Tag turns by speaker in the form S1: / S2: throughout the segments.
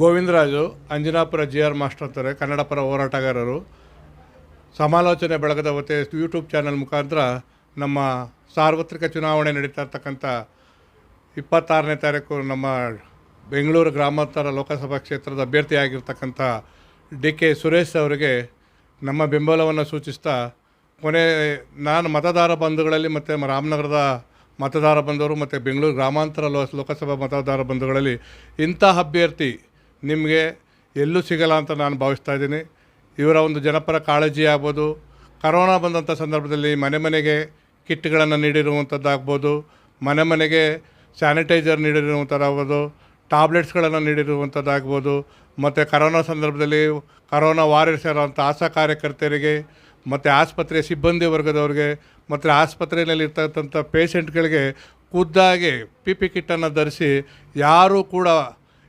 S1: Govindaraju, Anjanapura G R master ಅಂತಾರೆ ಕನ್ನಡ ಪರ ಹೋರಾಟಗಾರರು. ಸಮಾಲೋಚನೆ ಬೆಳಗದ ವತೆ ಯೂಟ್ಯೂಬ್ ಚಾನಲ್ ಮುಖಾಂತರ ನಮ್ಮ ಸಾರ್ವತ್ರಿಕ ಚುನಾವಣೆ ನಡೀತಾ ಇರ್ತಕ್ಕಂಥ ಇಪ್ಪತ್ತಾರನೇ ತಾರೀಕು ನಮ್ಮ ಬೆಂಗಳೂರು ಗ್ರಾಮಾಂತರ ಲೋಕಸಭಾ ಕ್ಷೇತ್ರದ ಅಭ್ಯರ್ಥಿಯಾಗಿರ್ತಕ್ಕಂಥ ಡಿ ಕೆ ಸುರೇಶ್ ಅವರಿಗೆ ನಮ್ಮ ಬೆಂಬಲವನ್ನು ಸೂಚಿಸ್ತಾ, ಕೊನೆ ನಾನು ಮತದಾರ ಬಂಧುಗಳಲ್ಲಿ ಮತ್ತು ರಾಮನಗರದ ಮತದಾರ ಬಂಧುವರು ಮತ್ತು ಬೆಂಗಳೂರು ಗ್ರಾಮಾಂತರ ಲೋಕಸಭಾ ಮತದಾರ ಬಂಧುಗಳಲ್ಲಿ ಇಂಥ ಅಭ್ಯರ್ಥಿ ನಿಮಗೆ ಎಲ್ಲೂ ಸಿಗಲ್ಲ ಅಂತ ನಾನು ಭಾವಿಸ್ತಾ ಇದ್ದೀನಿ. ಇವರ ಒಂದು ಜನಪರ ಕಾಳಜಿ ಆಗ್ಬೋದು. ಕರೋನಾ ಬಂದಂಥ ಸಂದರ್ಭದಲ್ಲಿ ಮನೆ ಮನೆಗೆ ಕಿಟ್ಗಳನ್ನು ನೀಡಿರುವಂಥದ್ದಾಗ್ಬೋದು. ಮನೆ ಮನೆಗೆ ಸ್ಯಾನಿಟೈಸರ್ ನೀಡಿರುವಂಥದ್ದಾಗ್ಬೋದು. ಟ್ಯಾಬ್ಲೆಟ್ಸ್ಗಳನ್ನು ನೀಡಿರುವಂಥದ್ದಾಗ್ಬೋದು. ಮತ್ತು ಕರೋನಾ ಸಂದರ್ಭದಲ್ಲಿ ಕರೋನಾ ವಾರಿಯರ್ಸ್ ಇರೋವಂಥ ಆಶಾ ಕಾರ್ಯಕರ್ತರಿಗೆ ಮತ್ತು ಆಸ್ಪತ್ರೆ ಸಿಬ್ಬಂದಿ ವರ್ಗದವ್ರಿಗೆ, ಮತ್ತು ಆಸ್ಪತ್ರೆಯಲ್ಲಿ ಇರ್ತಕ್ಕಂಥ ಪೇಷಂಟ್ಗಳಿಗೆ ಖುದ್ದಾಗಿ ಪಿ ಪಿ ಕಿಟ್ಟನ್ನು ಧರಿಸಿ ಯಾರೂ ಕೂಡ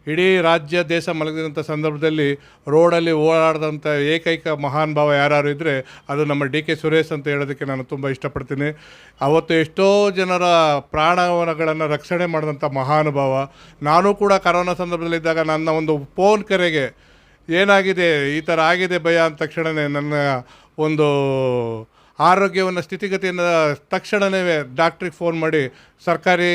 S1: ಇಡೀ ರಾಜ್ಯ ದೇಶ ಮಲಗಿದಂಥ ಸಂದರ್ಭದಲ್ಲಿ ರೋಡಲ್ಲಿ ಓಡಾಡಿದಂಥ ಏಕೈಕ ಮಹಾನ್ ಭಾವ ಯಾರು ಇದ್ದರೆ ಅದು ನಮ್ಮ ಡಿ ಕೆ ಸುರೇಶ್ ಅಂತ ಹೇಳೋದಕ್ಕೆ ನಾನು ತುಂಬ ಇಷ್ಟಪಡ್ತೀನಿ. ಅವತ್ತು ಎಷ್ಟೋ ಜನರ ಪ್ರಾಣಗಳನ್ನು ರಕ್ಷಣೆ ಮಾಡಿದಂಥ ಮಹಾನುಭಾವ. ನಾನು ಕೂಡ ಕರೋನಾ ಸಂದರ್ಭದಲ್ಲಿದ್ದಾಗ ನನ್ನ ಒಂದು ಫೋನ್ ಕರೆಗೆ, ಏನಾಗಿದೆ, ಈ ಥರ ಆಗಿದೆ ಭಯ ಅಂದ ತಕ್ಷಣವೇ ನನ್ನ ಒಂದು ಆರೋಗ್ಯವನ್ನು, ಸ್ಥಿತಿಗತಿಯನ್ನು ತಕ್ಷಣವೇ ಡಾಕ್ಟ್ರಿಗೆ ಫೋನ್ ಮಾಡಿ, ಸರ್ಕಾರಿ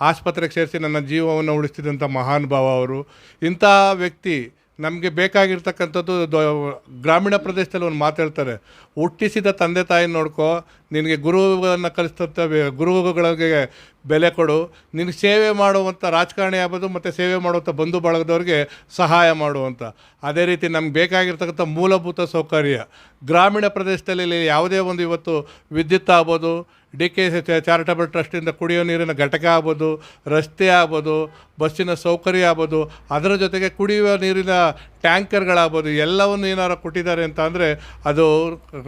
S1: ಆಸ್ಪತ್ರೆಗೆ ಸೇರಿಸಿ ನನ್ನ ಜೀವವನ್ನು ಉಳಿಸ್ತಿದ್ದಂಥ ಮಹಾನುಭಾವ ಅವರು, ಇಂಥ ವ್ಯಕ್ತಿ ನಮಗೆ ಬೇಕಾಗಿರ್ತಕ್ಕಂಥದ್ದು ಗ್ರಾಮೀಣ ಪ್ರದೇಶದಲ್ಲಿ ಒಂದು ಮಾತಾಡ್ತಾರೆ ಹುಟ್ಟಿಸಿದ ತಂದೆ ತಾಯಿ ನೋಡ್ಕೋ, ನಿನಗೆ ಗುರುಗಳನ್ನು ಕಲಿಸ್ತಂಥ ಗುರುಗಳಿಗೆ ಬೆಲೆ ಕೊಡು. ನಿನಗೆ ಸೇವೆ ಮಾಡುವಂಥ ರಾಜಕಾರಣಿ ಆಗ್ಬೋದು, ಮತ್ತು ಸೇವೆ ಮಾಡುವಂಥ ಬಂಧು ಬಳಗದವ್ರಿಗೆ ಸಹಾಯ ಮಾಡುವಂಥ ಅದೇ ರೀತಿ ನಮ್ಗೆ ಬೇಕಾಗಿರ್ತಕ್ಕಂಥ ಮೂಲಭೂತ ಸೌಕರ್ಯ. ಗ್ರಾಮೀಣ ಪ್ರದೇಶದಲ್ಲಿ ಯಾವುದೇ ಒಂದು ಇವತ್ತು ವಿದ್ಯುತ್ ಆಗ್ಬೋದು ಡಿ ಕೆ ಚಾರಿಟಬಲ್ ಟ್ರಸ್ಟಿಂದ ಕುಡಿಯೋ ನೀರಿನ ಘಟಕ ಆಗ್ಬೋದು, ರಸ್ತೆ ಆಗ್ಬೋದು, ಬಸ್ಸಿನ ಸೌಕರ್ಯ ಆಗ್ಬೋದು, ಅದರ ಜೊತೆಗೆ ಕುಡಿಯುವ ನೀರಿನ ಟ್ಯಾಂಕರ್ಗಳಾಗ್ಬೋದು, ಎಲ್ಲವನ್ನು ಏನಾರು ಕೊಟ್ಟಿದ್ದಾರೆ ಅಂತ ಅಂದರೆ ಅದು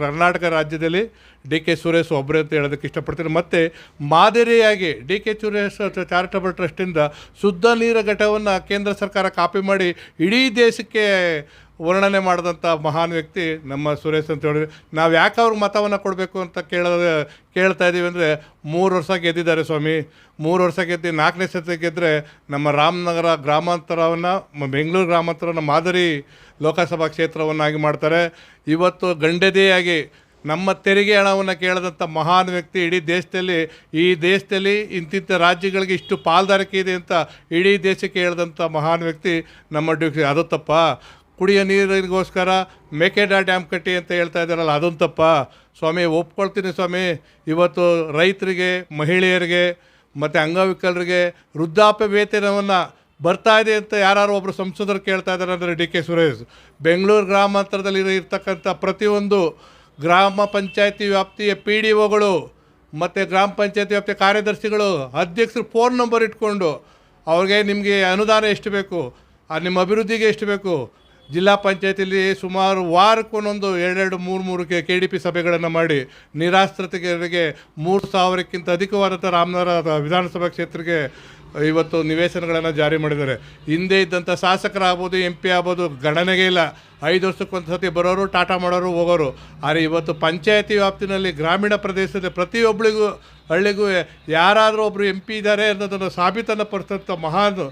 S1: ಕರ್ನಾಟಕ ರಾಜ್ಯದಲ್ಲಿ ಡಿ ಕೆ ಸುರೇಶ್ ಒಬ್ಬರೇ ಅಂತ ಹೇಳೋದಕ್ಕೆ ಇಷ್ಟಪಡ್ತೀನಿ. ಮತ್ತು ಮಾದರಿಯಾಗಿ ಡಿ ಕೆ ಸುರೇಶ್ ಚಾರಿಟಬಲ್ ಟ್ರಸ್ಟಿಂದ ಶುದ್ಧ ನೀರ ಘಟವನ್ನು ಕೇಂದ್ರ ಸರ್ಕಾರ ಕಾಪಿ ಮಾಡಿ ಇಡೀ ದೇಶಕ್ಕೆ ವರ್ಣನೆ ಮಾಡಿದಂಥ ಮಹಾನ್ ವ್ಯಕ್ತಿ ನಮ್ಮ ಸುರೇಶ್ ಅಂತ ಹೇಳಿದ್ರೆ. ನಾವು ಯಾಕೆ ಅವ್ರಿಗೆ ಮತವನ್ನು ಕೊಡಬೇಕು ಅಂತ ಕೇಳೋದು, ಕೇಳ್ತಾ ಇದ್ದೀವಿ ಅಂದರೆ ಮೂರು ವರ್ಷ ಗೆದ್ದಿದ್ದಾರೆ ಸ್ವಾಮಿ. ಮೂರು ವರ್ಷ ಗೆದ್ದು ನಾಲ್ಕನೇ ಸತಿ ಗೆದ್ದರೆ ನಮ್ಮ ರಾಮನಗರ ಗ್ರಾಮಾಂತರವನ್ನು, ಬೆಂಗಳೂರು ಗ್ರಾಮಾಂತರವನ್ನು ಮಾದರಿ ಲೋಕಸಭಾ ಕ್ಷೇತ್ರವನ್ನಾಗಿ ಮಾಡ್ತಾರೆ. ಇವತ್ತು ಗಂಡದೆಯಾಗಿ ನಮ್ಮ ತೆರಿಗೆ ಹಣವನ್ನು ಕೇಳದಂಥ ಮಹಾನ್ ವ್ಯಕ್ತಿ ಇಡೀ ದೇಶದಲ್ಲಿ, ಈ ದೇಶದಲ್ಲಿ ಇಂತಿಂಥ ರಾಜ್ಯಗಳಿಗೆ ಇಷ್ಟು ಪಾಲ್ದಾರಿಕೆ ಇದೆ ಅಂತ ಇಡೀ ದೇಶಕ್ಕೆ ಹೇಳಿದಂಥ ಮಹಾನ್ ವ್ಯಕ್ತಿ ನಮ್ಮ ಡ್ಯೂಕ್ಸಿ ಅದು ತಪ್ಪ ಕುಡಿಯೋ ನೀರಿಗೋಸ್ಕರ ಮೇಕೆಡಾ ಡ್ಯಾಮ್ ಕಟ್ಟಿ ಅಂತ ಹೇಳ್ತಾ ಇದ್ದಾರಲ್ಲ, ಅದೊಂದು ತಪ್ಪ? ಸ್ವಾಮಿ, ಒಪ್ಕೊಳ್ತೀನಿ ಸ್ವಾಮಿ. ಇವತ್ತು ರೈತರಿಗೆ, ಮಹಿಳೆಯರಿಗೆ, ಮತ್ತು ಅಂಗವಿಕಲರಿಗೆ ವೃದ್ಧಾಪ್ಯ ವೇತನವನ್ನು ಬರ್ತಾ ಇದೆ ಅಂತ ಯಾರು ಒಬ್ಬರು ಸಂಸದರು ಕೇಳ್ತಾ ಇದ್ದಾರೆ ಅಂದರೆ ಡಿ ಕೆ ಸುರೇಶ್. ಬೆಂಗಳೂರು ಗ್ರಾಮಾಂತರದಲ್ಲಿ ಇರತಕ್ಕಂಥ ಪ್ರತಿಯೊಂದು ಗ್ರಾಮ ಪಂಚಾಯತಿ ವ್ಯಾಪ್ತಿಯ ಪಿ ಡಿ ಒಗಳು ಮತ್ತು ಗ್ರಾಮ ಪಂಚಾಯತಿ ವ್ಯಾಪ್ತಿಯ ಕಾರ್ಯದರ್ಶಿಗಳು, ಅಧ್ಯಕ್ಷರು ಫೋನ್ ನಂಬರ್ ಇಟ್ಕೊಂಡು ಅವ್ರಿಗೆ ನಿಮಗೆ ಅನುದಾನ ಎಷ್ಟು ಬೇಕು ನಿಮ್ಮ ಅಭಿವೃದ್ಧಿಗೆ ಎಷ್ಟು ಬೇಕು ಜಿಲ್ಲಾ ಪಂಚಾಯತಿಲಿ ಸುಮಾರು ವಾರಕ್ಕೊಂದೊಂದು ಎರಡೆರಡು ಮೂರು ಮೂರು ಕೆ ಕೆ ಡಿ ಪಿ ಸಭೆಗಳನ್ನು ಮಾಡಿ ನಿರಾಶ್ರಿತರಿಗೆ ಮೂರು ಸಾವಿರಕ್ಕಿಂತ ಅಧಿಕವಾದಂಥ ರಾಮನಗರ ವಿಧಾನಸಭಾ ಕ್ಷೇತ್ರಕ್ಕೆ ಇವತ್ತು ನಿವೇಶನಗಳನ್ನು ಜಾರಿ ಮಾಡಿದ್ದಾರೆ. ಹಿಂದೆ ಇದ್ದಂಥ ಶಾಸಕರಾಗ್ಬೋದು ಎಂ ಪಿ ಆಗ್ಬೋದು, ಗಣನೆಗೆ ಇಲ್ಲ. ಐದು ವರ್ಷಕ್ಕೊಂದು ಸತಿ ಬರೋರು, ಟಾಟಾ ಮಾಡೋರು, ಹೋಗೋರು. ಆದರೆ ಇವತ್ತು ಪಂಚಾಯತಿ ವ್ಯಾಪ್ತಿನಲ್ಲಿ ಗ್ರಾಮೀಣ ಪ್ರದೇಶದ ಪ್ರತಿಯೊಬ್ಬಳಿಗೂ, ಹಳ್ಳಿಗೂ ಯಾರಾದರೂ ಒಬ್ಬರು ಎಂ ಪಿ ಇದ್ದಾರೆ ಅನ್ನೋದನ್ನು ಸಾಬೀತನ್ನು ಪಡಿಸಿದಂಥ ಮಹಾನ್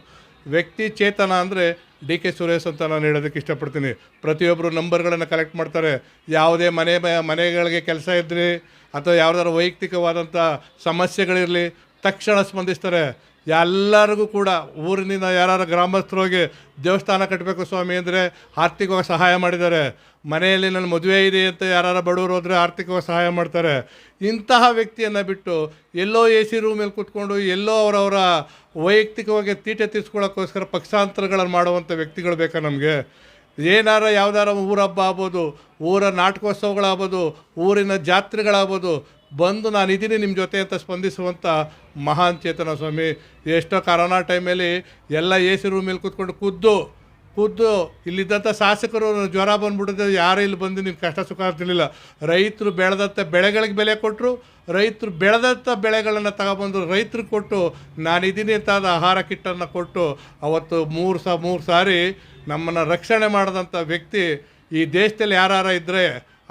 S1: ವ್ಯಕ್ತಿ ಚೇತನ ಅಂದರೆ ಡಿ ಕೆ ಸುರೇಶ್ ಅಂತ ನಾನು ಹೇಳೋದಕ್ಕೆ ಇಷ್ಟಪಡ್ತೀನಿ. ಪ್ರತಿಯೊಬ್ಬರು ನಂಬರ್ಗಳನ್ನು ಕಲೆಕ್ಟ್ ಮಾಡ್ತಾರೆ. ಯಾವುದೇ ಮನೆ ಮನೆಗಳಿಗೆ ಕೆಲಸ ಇದ್ದರೆ ಅಥವಾ ಯಾವುದಾದ್ರು ವೈಯಕ್ತಿಕವಾದಂಥ ಸಮಸ್ಯೆಗಳಿರಲಿ, ತಕ್ಷಣ ಸ್ಪಂದಿಸ್ತಾರೆ. ಎಲ್ಲರಿಗೂ ಕೂಡ ಊರಿನಿಂದ ಯಾರು ಗ್ರಾಮಸ್ಥರು ಹೋಗಿ ದೇವಸ್ಥಾನ ಕಟ್ಟಬೇಕು ಸ್ವಾಮಿ ಅಂದರೆ ಆರ್ಥಿಕವಾಗಿ ಸಹಾಯ ಮಾಡಿದ್ದಾರೆ. ಮನೆಯಲ್ಲಿ ನನ್ನ ಮದುವೆ ಇದೆ ಅಂತ ಯಾರು ಬಡವರು ಹೋದರೆ ಆರ್ಥಿಕವಾಗಿ ಸಹಾಯ ಮಾಡ್ತಾರೆ. ಇಂತಹ ವ್ಯಕ್ತಿಯನ್ನು ಬಿಟ್ಟು ಎಲ್ಲೋ ಎ ಸಿ ರೂಮಲ್ಲಿ ಕೂತ್ಕೊಂಡು ಎಲ್ಲೋ ಅವರವರ ವೈಯಕ್ತಿಕವಾಗಿ ತೀಟೆ ತೀರ್ಸ್ಕೊಳ್ಳೋಕ್ಕೋಸ್ಕರ ಪಕ್ಷಾಂತರಗಳನ್ನು ಮಾಡುವಂಥ ವ್ಯಕ್ತಿಗಳು ಬೇಕಾ ನಮಗೆ? ಏನಾರ ಯಾವ್ದಾರ ಊರ ಹಬ್ಬ ಆಗ್ಬೋದು, ಊರ ನಾಟಕೋತ್ಸವಗಳಾಗ್ಬೋದು, ಊರಿನ ಜಾತ್ರೆಗಳಾಗ್ಬೋದು ಬಂದು ನಾನು ಇದ್ದೀನಿ ನಿಮ್ಮ ಜೊತೆ ಅಂತ ಸ್ಪಂದಿಸುವಂಥ ಮಹಾನ್ ಚೇತನ ಸ್ವಾಮಿ. ಎಷ್ಟೋ ಕರೋನಾ ಟೈಮಲ್ಲಿ ಎಲ್ಲ ಎ ಸಿ ರೂಮಲ್ಲಿ ಕೂತ್ಕೊಂಡು ಕುದ್ದು ಕುದ್ದು, ಇಲ್ಲಿದ್ದಂಥ ಶಾಸಕರು ಜ್ವರ ಬಂದ್ಬಿಟ್ಟಿದೆ, ಯಾರು ಇಲ್ಲಿ ಬಂದು ನಿಮ್ಮ ಕಷ್ಟ ಸುಖ ಆಗ್ತಿರ್ಲಿಲ್ಲ ರೈತರು ಬೆಳೆದಂಥ ಬೆಳೆಗಳಿಗೆ ಬೆಲೆ ಕೊಟ್ಟರು ರೈತರು ಬೆಳೆದಂಥ ಬೆಳೆಗಳನ್ನು ತಗೊಬಂದು ರೈತರು ಕೊಟ್ಟು ನಾನಿದ್ದೀನಿ ಅಂತ ಆಹಾರ ಕಿಟ್ಟನ್ನು ಕೊಟ್ಟು, ಅವತ್ತು ಮೂರು ಸ, ಮೂರು ಸಾರಿ ನಮ್ಮನ್ನು ರಕ್ಷಣೆ ಮಾಡಿದಂಥ ವ್ಯಕ್ತಿ ಈ ದೇಶದಲ್ಲಿ ಯಾರು ಇದ್ದರೆ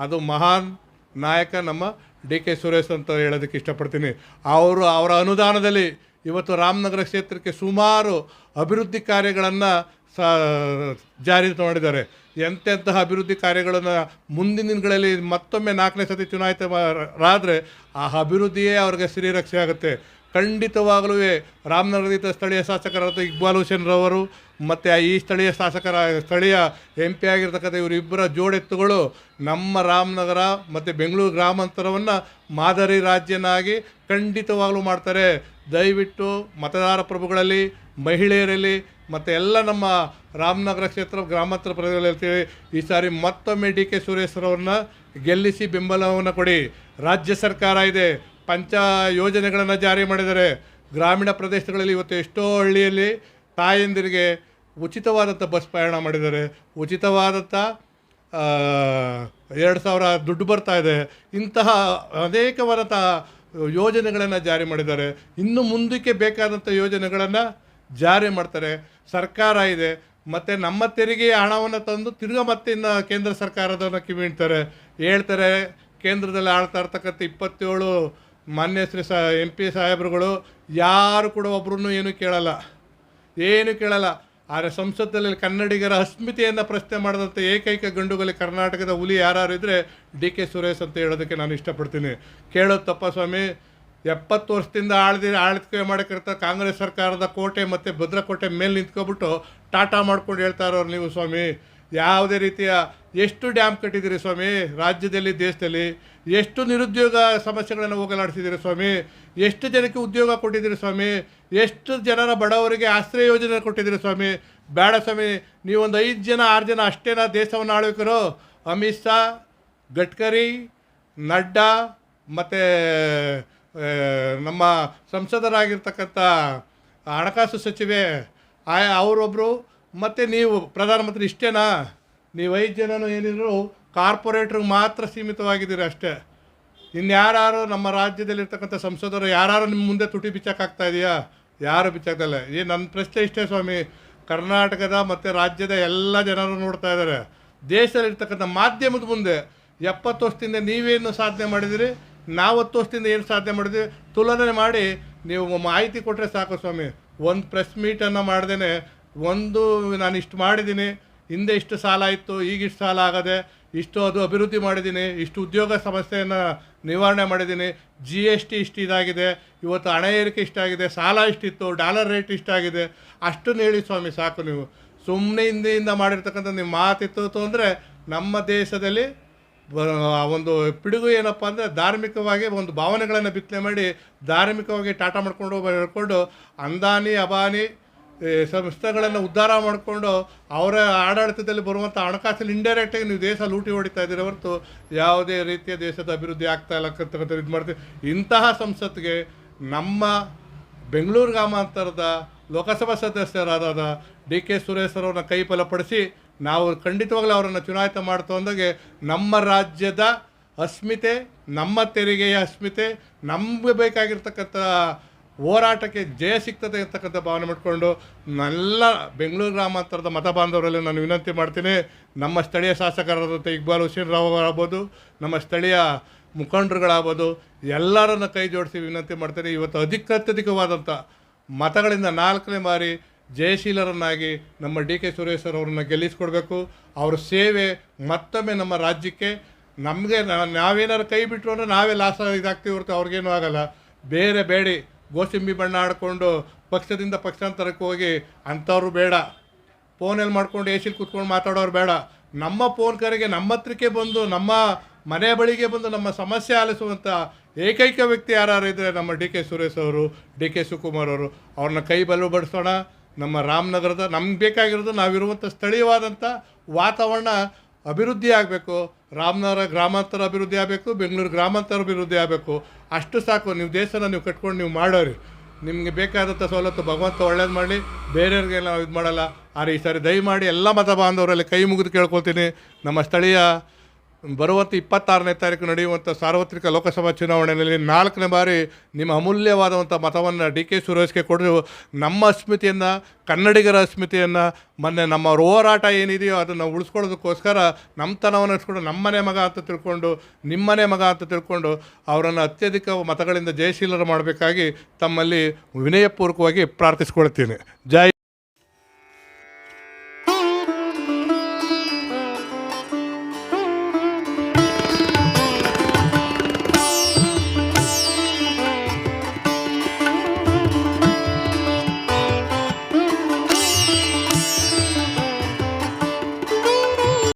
S1: ಅದು ಮಹಾನ್ ನಾಯಕ ನಮ್ಮ ಡಿ ಕೆ ಸುರೇಶ್ ಅಂತ ಹೇಳೋದಕ್ಕೆ ಇಷ್ಟಪಡ್ತೀನಿ. ಅವರು ಅವರ ಅನುದಾನದಲ್ಲಿ ಇವತ್ತು ರಾಮನಗರ ಕ್ಷೇತ್ರಕ್ಕೆ ಸುಮಾರು ಅಭಿವೃದ್ಧಿ ಕಾರ್ಯಗಳನ್ನು ಸ, ಜಾರಿ ಮಾಡಿದ್ದಾರೆ. ಎಂತೆಂತಹ ಅಭಿವೃದ್ಧಿ ಕಾರ್ಯಗಳನ್ನು ಮುಂದಿನ ದಿನಗಳಲ್ಲಿ ಮತ್ತೊಮ್ಮೆ ನಾಲ್ಕನೇ ಸತಿ ಚುನಾಯಿತರಾದರೆ ಆ ಅಭಿವೃದ್ಧಿಯೇ ಅವ್ರಿಗೆ ಶ್ರೀರಕ್ಷೆ ಆಗುತ್ತೆ. ಖಂಡಿತವಾಗಲೂ ರಾಮನಗರದ ಸ್ಥಳೀಯ ಶಾಸಕರಾದ ಇಕ್ಬಾಲ್ ಹುಸೇನ್ ರವರು ಮತ್ತು ಈ ಸ್ಥಳೀಯ ಶಾಸಕರ, ಸ್ಥಳೀಯ ಎಂ ಪಿ ಆಗಿರ್ತಕ್ಕಂಥ ಇವರಿಬ್ಬರ ಜೋಡೆತ್ತುಗಳು ನಮ್ಮ ರಾಮನಗರ ಮತ್ತು ಬೆಂಗಳೂರು ಗ್ರಾಮಾಂತರವನ್ನು ಮಾದರಿ ರಾಜ್ಯನಾಗಿ ಖಂಡಿತವಾಗಲೂ ಮಾಡ್ತಾರೆ. ದಯವಿಟ್ಟು ಮತದಾರ ಪ್ರಭುಗಳಲ್ಲಿ, ಮಹಿಳೆಯರಲ್ಲಿ ಮತ್ತು ಎಲ್ಲ ನಮ್ಮ ರಾಮನಗರ ಕ್ಷೇತ್ರ, ಗ್ರಾಮಾಂತರ ಪ್ರದೇಶಗಳಲ್ಲಿ ಈ ಸಾರಿ ಮತ್ತೊಮ್ಮೆ ಡಿ ಕೆ ಸುರೇಶ್ರವ್ರನ್ನ ಗೆಲ್ಲಿಸಿ ಬೆಂಬಲವನ್ನು ಕೊಡಿ. ರಾಜ್ಯ ಸರ್ಕಾರ ಇದೆ, ಪಂಚ ಯೋಜನೆಗಳನ್ನು ಜಾರಿ ಮಾಡಿದ್ದಾರೆ. ಗ್ರಾಮೀಣ ಪ್ರದೇಶಗಳಲ್ಲಿ ಇವತ್ತು ಎಷ್ಟೋ ಹಳ್ಳಿಯಲ್ಲಿ ತಾಯಂದಿರಿಗೆ ಉಚಿತವಾದಂಥ ಬಸ್ ಪ್ರಯಾಣ ಮಾಡಿದ್ದಾರೆ. ಉಚಿತವಾದಂಥ ಎರಡು ಸಾವಿರ ದುಡ್ಡು ಬರ್ತಾ ಇದೆ. ಇಂತಹ ಅನೇಕವಾದಂಥ ಯೋಜನೆಗಳನ್ನು ಜಾರಿ ಮಾಡಿದ್ದಾರೆ. ಇನ್ನು ಮುಂದಕ್ಕೆ ಬೇಕಾದಂಥ ಯೋಜನೆಗಳನ್ನು ಜಾರಿ ಮಾಡ್ತಾರೆ. ಸರ್ಕಾರ ಇದೆ. ಮತ್ತು ನಮ್ಮ ತೆರಿಗೆ ಹಣವನ್ನು ತಂದು ತಿರ್ಗ ಮತ್ತೆ ಇನ್ನು ಕೇಂದ್ರ ಸರ್ಕಾರದನ್ನು ಕಿವಿಡ್ತಾರೆ ಹೇಳ್ತಾರೆ, ಕೇಂದ್ರದಲ್ಲಿ ಆಳ್ತಾ ಇರ್ತಕ್ಕಂಥ ಇಪ್ಪತ್ತೇಳು ಮಾನ್ಯ ಶ್ರೀ ಸಾ, ಎಂ ಪಿ ಸಾಹೇಬ್ರುಗಳು, ಯಾರು ಕೂಡ ಒಬ್ರು ಏನು ಕೇಳಲ್ಲ. ಏನು ಕೇಳಲ್ಲ. ಆದರೆ ಸಂಸತ್ತಲ್ಲಿ ಕನ್ನಡಿಗರ ಅಸ್ಮಿತೆಯನ್ನು ಪ್ರಶ್ನೆ ಮಾಡಿದಂಥ ಏಕೈಕ ಗಂಡುಗಲಿ ಕರ್ನಾಟಕದ ಹುಲಿ ಯಾರು ಇದ್ದರೆ ಡಿ ಕೆ ಸುರೇಶ್ ಅಂತ ಹೇಳೋದಕ್ಕೆ ನಾನು ಇಷ್ಟಪಡ್ತೀನಿ. ಕೇಳೋದು ತಪ್ಪ ಸ್ವಾಮಿ. ಎಪ್ಪತ್ತು ವರ್ಷದಿಂದ ಆಳ್ದಿ, ಆಳ್ವಿಕೆ ಮಾಡಕ್ಕಿರ್ತ ಕಾಂಗ್ರೆಸ್ ಸರ್ಕಾರದ ಕೋಟೆ ಮತ್ತು ಭದ್ರಕೋಟೆ ಮೇಲೆ ನಿಂತ್ಕೊಬಿಟ್ಟು ಟಾಟಾ ಮಾಡ್ಕೊಂಡು ಹೇಳ್ತಾ ಇರೋರು ನೀವು ಸ್ವಾಮಿ. ಯಾವುದೇ ರೀತಿಯ ಎಷ್ಟು ಡ್ಯಾಮ್ ಕಟ್ಟಿದ್ದೀರಿ ಸ್ವಾಮಿ? ರಾಜ್ಯದಲ್ಲಿ, ದೇಶದಲ್ಲಿ ಎಷ್ಟು ನಿರುದ್ಯೋಗ ಸಮಸ್ಯೆಗಳನ್ನು ಹೋಗಲಾಡಿಸಿದ್ದೀರಿ ಸ್ವಾಮಿ? ಎಷ್ಟು ಜನಕ್ಕೆ ಉದ್ಯೋಗ ಕೊಟ್ಟಿದ್ದೀರಿ ಸ್ವಾಮಿ? ಎಷ್ಟು ಜನರ ಬಡವರಿಗೆ ಆಶ್ರಯ ಯೋಜನೆ ಕೊಟ್ಟಿದ್ದೀರಿ ಸ್ವಾಮಿ? ಬೇಡ ಸ್ವಾಮಿ, ನೀವೊಂದು ಐದು ಜನ, ಆರು ಜನ ಅಷ್ಟೇನಾ ದೇಶವನ್ನು ಆಳ್ವಿಕರು? ಅಮಿತ್ ಶಾ, ಗಡ್ಕರಿ, ನಡ್ಡಾ, ಮತ್ತು ನಮ್ಮ ಸಂಸದರಾಗಿರ್ತಕ್ಕಂಥ ಹಣಕಾಸು ಸಚಿವೆ ಆಯಾ ಅವರೊಬ್ಬರು ಮತ್ತು ನೀವು ಪ್ರಧಾನಮಂತ್ರಿ ಇಷ್ಟೇನಾ? ನೀವು ಐದು ಜನನೂ ಏನಿದ್ರು ಕಾರ್ಪೊರೇಟ್ರಿಗೆ ಮಾತ್ರ ಸೀಮಿತವಾಗಿದ್ದೀರಿ ಅಷ್ಟೇ. ಇನ್ಯಾರು ನಮ್ಮ ರಾಜ್ಯದಲ್ಲಿರ್ತಕ್ಕಂಥ ಸಂಸದರು ಯಾರು ನಿಮ್ಮ ಮುಂದೆ ತುಟಿ ಬಿಚ್ಚಕ್ಕಾಗ್ತಾ ಇದೆಯಾ? ಯಾರು ಬಿಚ್ಚಾಕ್ತಲ್ಲ ಈ ನನ್ನ ಪ್ರಶ್ನೆ ಇಷ್ಟೇ ಸ್ವಾಮಿ. ಕರ್ನಾಟಕದ ಮತ್ತು ರಾಜ್ಯದ ಎಲ್ಲ ಜನರು ನೋಡ್ತಾ ಇದ್ದಾರೆ. ದೇಶದಲ್ಲಿರ್ತಕ್ಕಂಥ ಮಾಧ್ಯಮದ ಮುಂದೆ ಎಪ್ಪತ್ತು ವರ್ಷದಿಂದ ನೀವೇನು ಸಾಧನೆ ಮಾಡಿದಿರಿ? ನಾವು ಹತ್ತು ವರ್ಷದಿಂದ ಏನು ಸಾಧನೆ ಮಾಡಿದ್ರಿ ತುಲನೆ ಮಾಡಿ ನೀವು ಮಾಹಿತಿ ಕೊಟ್ಟರೆ ಸಾಕು ಸ್ವಾಮಿ. ಒಂದು ಪ್ರೆಸ್ ಮೀಟನ್ನು ಮಾಡ್ದೇ ಒಂದು ನಾನು ಇಷ್ಟು ಮಾಡಿದ್ದೀನಿ, ಹಿಂದೆ ಇಷ್ಟು ಸಾಲ ಇತ್ತು, ಈಗ ಇಷ್ಟು ಸಾಲ ಆಗದೆ ಇಷ್ಟು ಅದು ಅಭಿವೃದ್ಧಿ ಮಾಡಿದ್ದೀನಿ, ಇಷ್ಟು ಉದ್ಯೋಗ ಸಮಸ್ಯೆಯನ್ನು ನಿವಾರಣೆ ಮಾಡಿದ್ದೀನಿ ಜಿ ಎಸ್ ಟಿ ಇಷ್ಟು ಇದಾಗಿದೆ, ಇವತ್ತು ಹಣ ಏರಿಕೆ ಇಷ್ಟಾಗಿದೆ ಸಾಲ ಇಷ್ಟಿತ್ತು ಡಾಲರ್ ರೇಟ್ ಇಷ್ಟಾಗಿದೆ ಅಷ್ಟನ್ನು ಹೇಳಿ ಸ್ವಾಮಿ, ಸಾಕು ನೀವು. ಸುಮ್ಮನೆ ಹಿಂದೆಯಿಂದ ಮಾಡಿರ್ತಕ್ಕಂಥ ನಿಮ್ಮ ಮಾತಿತ್ತು ಅಂದರೆ ನಮ್ಮ ದೇಶದಲ್ಲಿ ಒಂದು ಪಿಡುಗು ಏನಪ್ಪ ಅಂದರೆ ಧಾರ್ಮಿಕವಾಗಿ ಒಂದು ಭಾವನೆಗಳನ್ನು ಬಿತ್ತನೆ ಮಾಡಿ ಧಾರ್ಮಿಕವಾಗಿ ಟಾಟಾ ಮಾಡ್ಕೊಂಡು ಹೇಳ್ಕೊಂಡು ಅಂದಾನಿ, ಅಬಾನಿ ಸಂಸ್ಥೆಗಳನ್ನು ಉದ್ಧಾರ ಮಾಡಿಕೊಂಡು ಅವರ ಆಡಳಿತದಲ್ಲಿ ಬರುವಂಥ ಹಣಕಾಸಲ್ಲಿ ಇಂಡೈರೆಕ್ಟಾಗಿ ನೀವು ದೇಶ ಲೂಟಿ ಹೊಡಿತಾ ಇದ್ದೀರ ಹೊರತು ಯಾವುದೇ ರೀತಿಯ ದೇಶದ ಅಭಿವೃದ್ಧಿ ಆಗ್ತಾ ಇಲ್ಲ ಅಂತಕ್ಕಂಥ ಇದು ಮಾಡ್ತೀವಿ ಇಂತಹ ಸಂಸತ್ಗೆ ನಮ್ಮ ಬೆಂಗಳೂರು ಗ್ರಾಮಾಂತರದ ಲೋಕಸಭಾ ಸದಸ್ಯರಾದ ಡಿ ಕೆ ಸುರೇಶ್ ಅವರನ್ನ ಕೈ ಬಲಪಡಿಸಿ ನಾವು ಖಂಡಿತವಾಗ್ಲೂ ಅವರನ್ನು ಚುನಾಯಿತ ಮಾಡ್ತಾ ಅಂದಾಗೆ ನಮ್ಮ ರಾಜ್ಯದ ಅಸ್ಮಿತೆ, ನಮ್ಮ ತೆರಿಗೆಯ ಅಸ್ಮಿತೆ, ನಮಗೆ ಬೇಕಾಗಿರ್ತಕ್ಕಂಥ ಹೋರಾಟಕ್ಕೆ ಜಯ ಸಿಗ್ತದೆ ಅಂತಕ್ಕಂಥ ಭಾವನೆ ಮಾಡಿಕೊಂಡು ನಲ್ಲ ಬೆಂಗಳೂರು ಗ್ರಾಮಾಂತರದ ಮತ ಬಾಂಧವರಲ್ಲಿ ನಾನು ವಿನಂತಿ ಮಾಡ್ತೀನಿ, ನಮ್ಮ ಸ್ಥಳೀಯ ಶಾಸಕರಾದಂಥ ಇಕ್ಬಾಲ್ ಹುಸೇನ್ ರಾವ್ ಆಗ್ಬೋದು ನಮ್ಮ ಸ್ಥಳೀಯ ಮುಖಂಡರುಗಳಾಗ್ಬೋದು, ಎಲ್ಲರನ್ನು ಕೈ ಜೋಡಿಸಿ ವಿನಂತಿ ಮಾಡ್ತೀನಿ. ಇವತ್ತು ಅಧಿಕತ್ಯಧಿಕವಾದಂಥ ಮತಗಳಿಂದ ನಾಲ್ಕನೇ ಬಾರಿ ಜಯಶೀಲರನ್ನಾಗಿ ನಮ್ಮ ಡಿ ಕೆ ಸುರೇಶ್ ಅವರನ್ನು ಗೆಲ್ಲಿಸ್ಕೊಡ್ಬೇಕು. ಅವ್ರ ಸೇವೆ ಮತ್ತೊಮ್ಮೆ ನಮ್ಮ ರಾಜ್ಯಕ್ಕೆ, ನಮಗೆ ನಾವೇನಾರು ಕೈ ಬಿಟ್ಟರು ಅಂದರೆ ನಾವೇ ಲಾಸ್ ಇದಾಗ್ತೀವಿ ಹೊರತು ಅವ್ರಿಗೇನು ಆಗಲ್ಲ. ಬೇರೆ ಬೇಡಿ. ಗೋಸಿಂಬಿ ಬಣ್ಣ ಆಡಿಕೊಂಡು ಪಕ್ಷದಿಂದ ಪಕ್ಷಾಂತರಕ್ಕೆ ಹೋಗಿ ಅಂಥವ್ರು ಬೇಡ. ಫೋನಲ್ಲಿ ಮಾಡ್ಕೊಂಡು ಎ ಸಿಲಿ ಕೂತ್ಕೊಂಡು ಮಾತಾಡೋರು ಬೇಡ. ನಮ್ಮ ಫೋನ್ ಕರೆಗೆ ನಮ್ಮ ಹತ್ರಕ್ಕೆ ಬಂದು, ನಮ್ಮ ಮನೆ ಬಳಿಗೆ ಬಂದು ನಮ್ಮ ಸಮಸ್ಯೆ ಆಲಿಸುವಂಥ ಏಕೈಕ ವ್ಯಕ್ತಿ ಯಾರು ಇದ್ದರೆ ನಮ್ಮ ಡಿ ಕೆ ಸುರೇಶ್ ಅವರು, ಡಿ ಕೆ ಸುಕುಮಾರ್ ಅವರು. ಅವ್ರನ್ನ ಕೈ ಬಲಪಡಿಸೋಣ ನಮ್ಮ ರಾಮನಗರದ, ನಮ್ಗೆ ಬೇಕಾಗಿರೋದು ನಾವಿರುವಂಥ ಸ್ಥಳೀಯವಾದಂಥ ವಾತಾವರಣ ಅಭಿವೃದ್ಧಿ ಆಗಬೇಕು, ರಾಮನಗರ ಗ್ರಾಮಾಂತರ ಅಭಿವೃದ್ಧಿ ಆಗಬೇಕು, ಬೆಂಗಳೂರು ಗ್ರಾಮಾಂತರ ಅಭಿವೃದ್ಧಿ ಆಗಬೇಕು. ಅಷ್ಟು ಸಾಕು, ನೀವು ದೇಶನ ನೀವು ಕಟ್ಕೊಂಡು ನೀವು ಮಾಡೋರಿ. ನಿಮಗೆ ಬೇಕಾದಂಥ ಸವಲತ್ತು ಭಗವಂತ ಒಳ್ಳೇದು ಮಾಡಲಿ, ಬೇರೆಯವ್ರಿಗೆ ನಾವು ಇದು ಮಾಡಲ್ಲ. ಆದರೆ ಈ ಸಾರಿ ದಯಮಾಡಿ ಎಲ್ಲ ಮತ ಬಾಂಧವರಲ್ಲಿ ಕೈ ಮುಗಿದು ಕೇಳ್ಕೊಳ್ತೀನಿ. ನಮ್ಮ ಸ್ಥಳೀಯ ಬರುವಂಥ ಇಪ್ಪತ್ತಾರನೇ ತಾರೀಕು ನಡೆಯುವಂಥ ಸಾರ್ವತ್ರಿಕ ಲೋಕಸಭಾ ಚುನಾವಣೆಯಲ್ಲಿ ನಾಲ್ಕನೇ ಬಾರಿ ನಿಮ್ಮ ಅಮೂಲ್ಯವಾದಂಥ ಮತವನ್ನು ಡಿ ಕೆ ಸುರೇಶ್ಗೆ ಕೊಡಲು ನಮ್ಮ ಅಸ್ಮಿತೆಯನ್ನು ಕನ್ನಡಿಗರ ಅಸ್ಮಿತೆಯನ್ನು ಮೊನ್ನೆ ನಮ್ಮ ಹೋರಾಟ ಏನಿದೆಯೋ ಅದನ್ನು ಉಳಿಸ್ಕೊಳ್ಳೋದಕ್ಕೋಸ್ಕರ ನಮ್ಮತನವನ್ನು ಇಟ್ಕೊಂಡು ನಮ್ಮನೆ ಮಗ ಅಂತ ತಿಳ್ಕೊಂಡು, ನಿಮ್ಮನೆ ಮಗ ಅಂತ ತಿಳ್ಕೊಂಡು ಅವರನ್ನು ಅತ್ಯಧಿಕ ಮತಗಳಿಂದ ಜಯಶೀಲರು ಮಾಡಬೇಕಾಗಿ ತಮ್ಮಲ್ಲಿ ವಿನಯಪೂರ್ವಕವಾಗಿ ಪ್ರಾರ್ಥಿಸ್ಕೊಳ್ತೀನಿ. ಜೈ